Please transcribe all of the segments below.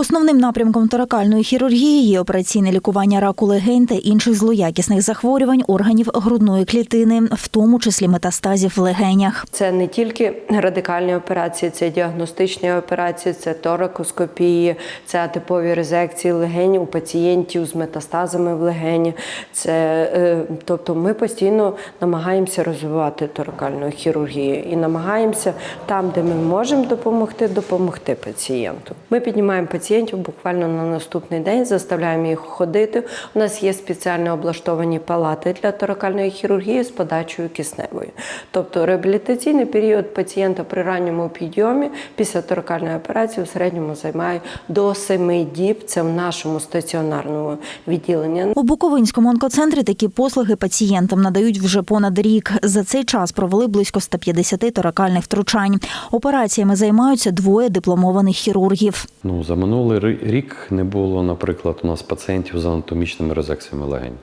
Основним напрямком торакальної хірургії є операційне лікування раку легень та інших злоякісних захворювань органів грудної клітини, в тому числі метастазів в легенях. Це не тільки радикальні операції, це діагностичні операції, це торакоскопії, це атипові резекції легень у пацієнтів з метастазами в легені. Це, е, тобто ми постійно намагаємося розвивати торакальну хірургію і намагаємося там, де ми можемо допомогти, допомогти пацієнту. Ми піднімаємо пацієнтів буквально на наступний день, заставляємо їх ходити. У нас є спеціально облаштовані палати для торакальної хірургії з подачею кисневої. Тобто реабілітаційний період пацієнта при ранньому підйомі після торакальної операції в середньому займає до 7 діб. Це в нашому стаціонарному відділенні. У Буковинському онкоцентрі такі послуги пацієнтам надають вже понад рік. За цей час провели близько 150 торакальних втручань. Операціями займаються двоє дипломованих хірургів. Ну, за минулий ри- рік не було, наприклад, у нас пацієнтів з анатомічними резекціями легень.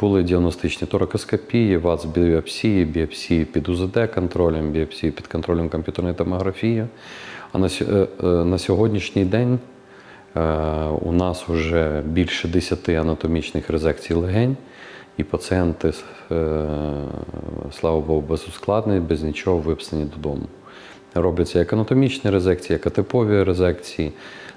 Були діагностичні торакоскопії, ВАЦ біопсії, біопсії під УЗД контролем, біопсії під контролем комп'ютерної томографії. А на, е, е, на сьогоднішній день е, у нас вже більше 10 анатомічних резекцій легень, і пацієнти, слава Богу, без ускладнень, без нічого виписані додому. Робляться як анатомічні резекції, як атипові резекції,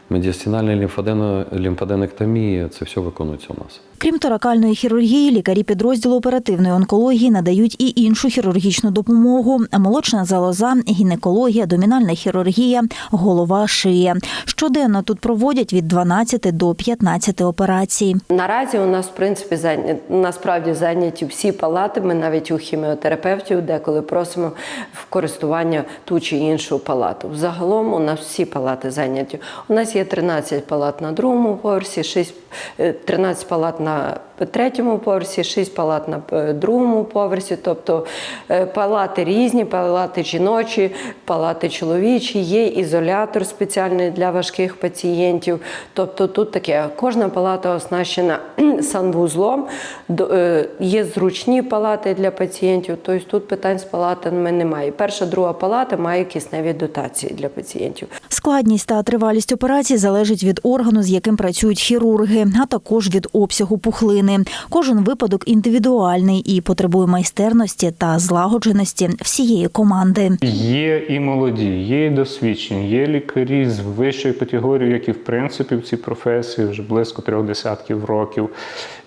медіастинальні лімфадено- лімфаденектомії. Це все виконується у нас. Крім торакальної хірургії, лікарі підрозділу оперативної онкології надають і іншу хірургічну допомогу: молочна залоза, гінекологія, домінальна хірургія, голова, шия. Щоденно тут проводять від 12 до 15 операцій. Наразі у нас, в принципі, зайняті, насправді зайняті всі палати. Ми навіть у хіміотерапевтів деколи просимо в користування ту чи іншу палату. Загалом у нас всі палати зайняті. У нас є 13 палат на другому поверсі, 6, е, 13 палат на третьому поверсі, 6 палат на е, другому поверсі. Тобто е, палати різні, палати жіночі, палати чоловічі, є ізолятор спеціальний для важких пацієнтів. Тобто тут таке, кожна палата оснащена санвузлом, е, є зручні палати для пацієнтів, тобто тут питань з палатами немає. Перша, друга палата має кисневі дотації для пацієнтів. Складність та тривалість операцій залежить від органу, з яким працюють хірурги, а також від обсягу пухлини. Кожен випадок індивідуальний і потребує майстерності та злагодженості всієї команди. Є і молоді, є і досвідчені, є лікарі з вищої категорії, які в принципі в цій професії вже близько трьох десятків років.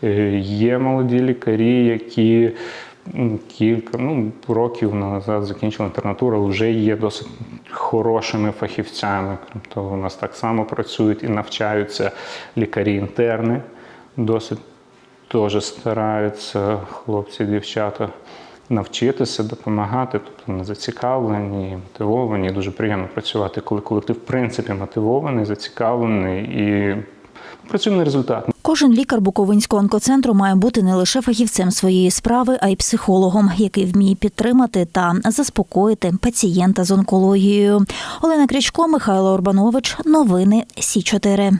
Е, Є молоді лікарі, які кілька ну, років назад закінчили інтернатуру, вже є досить хорошими фахівцями. Того, у нас так само працюють і навчаються лікарі-інтерни. Досить теж стараються хлопці, дівчата навчитися допомагати, тобто вони зацікавлені, мотивовані. Дуже приємно працювати, коли колектив в принципі мотивований, зацікавлений і працює на результат. Кожен лікар Буковинського онкоцентру має бути не лише фахівцем своєї справи, а й психологом, який вміє підтримати та заспокоїти пацієнта з онкологією. Олена Крічко, Михайло Орбанович. Новини Сі 4